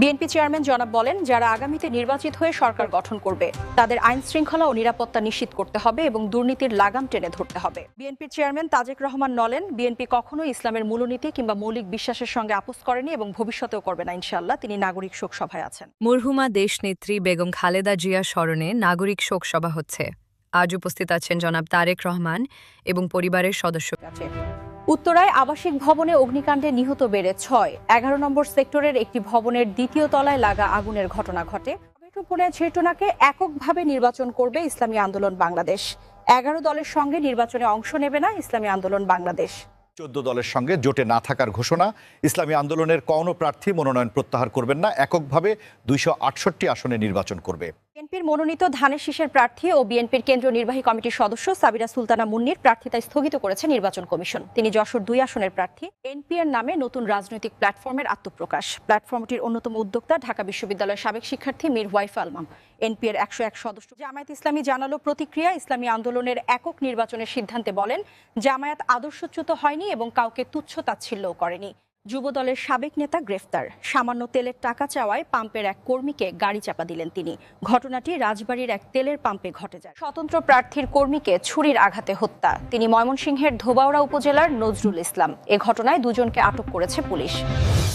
BNP chairman জনাব বলেন, যারা আগামীতে নির্বাচিত হয়ে সরকার গঠন করবে, তাদের আইন শৃঙ্খলা ও নিরাপত্তা নিশ্চিত করতে হবে এবং দুর্নীতির লাগাম টেনে ধরতে হবে। বিএনপির চেয়ারম্যান তাজেক রহমান নলেন, বিএনপি কখনো ইসলামের মূলনীতি কিংবা মৌলিক বিশ্বাসের সঙ্গে আপোষ করেনি এবং ভবিষ্যতেও করবে না ইনশাল্লাহ তিনি নাগরিক শোক সভায় আছেন। মরহুমা দেশনেত্রী বেগম খালেদা জিয়া স্মরণে নাগরিক শোক সভা হচ্ছে। আজ উপস্থিত আছেন জনাব তারেক রহমান এবং পরিবারের সদস্য উত্তরায় আবাসিক ভবনে অগ্নিকাণ্ডে নিহত বেড়ে ছয়। এগারো নম্বর সেক্টরের একটি ভবনের দ্বিতীয় তলায় লাগা আগুনের ঘটনা ঘটে। মেট্রোপোলে ছেটুনাকে এককভাবে নির্বাচন করবে ইসলামী আন্দোলন বাংলাদেশ। এগারো দলের সঙ্গে নির্বাচনে অংশ নেবে না ইসলামী আন্দোলন বাংলাদেশ। চোদ্দ দলের সঙ্গে জোটে না থাকার ঘোষণা, ইসলামী আন্দোলনের কোনো প্রার্থী মনোনয়ন প্রত্যাহার করবেন না, এককভাবে দুইশো আটষট্টি আসনে নির্বাচন করবে। বিএনপির মনোনীত ধানের শীষের প্রার্থী ও বিএনপির কেন্দ্রীয় নির্বাহী কমিটির সদস্য সাবিরা সুলতানা মুন্নির প্রার্থিতা স্থগিত করেছে নির্বাচন কমিশন। তিনি যশোর দুই আসনের প্রার্থী। এনপিআর নামে নতুন রাজনৈতিক প্ল্যাটফর্মের আত্মপ্রকাশ। প্ল্যাটফর্মটির অন্যতম উদ্যোক্তা ঢাকা বিশ্ববিদ্যালয়ের সাবেক শিক্ষার্থী মীর ওয়াইফা আলমাম এনপিআর একশো এক সদস্য জামায়াত ইসলামী জানালো প্রতিক্রিয়া। ইসলামী আন্দোলনের একক নির্বাচনের সিদ্ধান্তে বলেন, জামায়াত আদর্শচ্যুত হয়নি এবং কাউকে তুচ্ছ তাচ্ছিল্যও করেনি। যুবদলের সাবেক নেতা গ্রেফতার। সামান্য তেলের টাকা চাওয়ায় পাম্পের এক কর্মীকে গাড়ি চাপা দিলেন তিনি। ঘটনাটি রাজবাড়ির এক তেলের পাম্পে ঘটে যায়। স্বতন্ত্র প্রার্থীর কর্মীকে ছুরির আঘাতে হত্যা। তিনি ময়মনসিংহের ধোবাউড়া উপজেলার নজরুল ইসলাম। এ ঘটনায় দুজনকে আটক করেছে পুলিশ।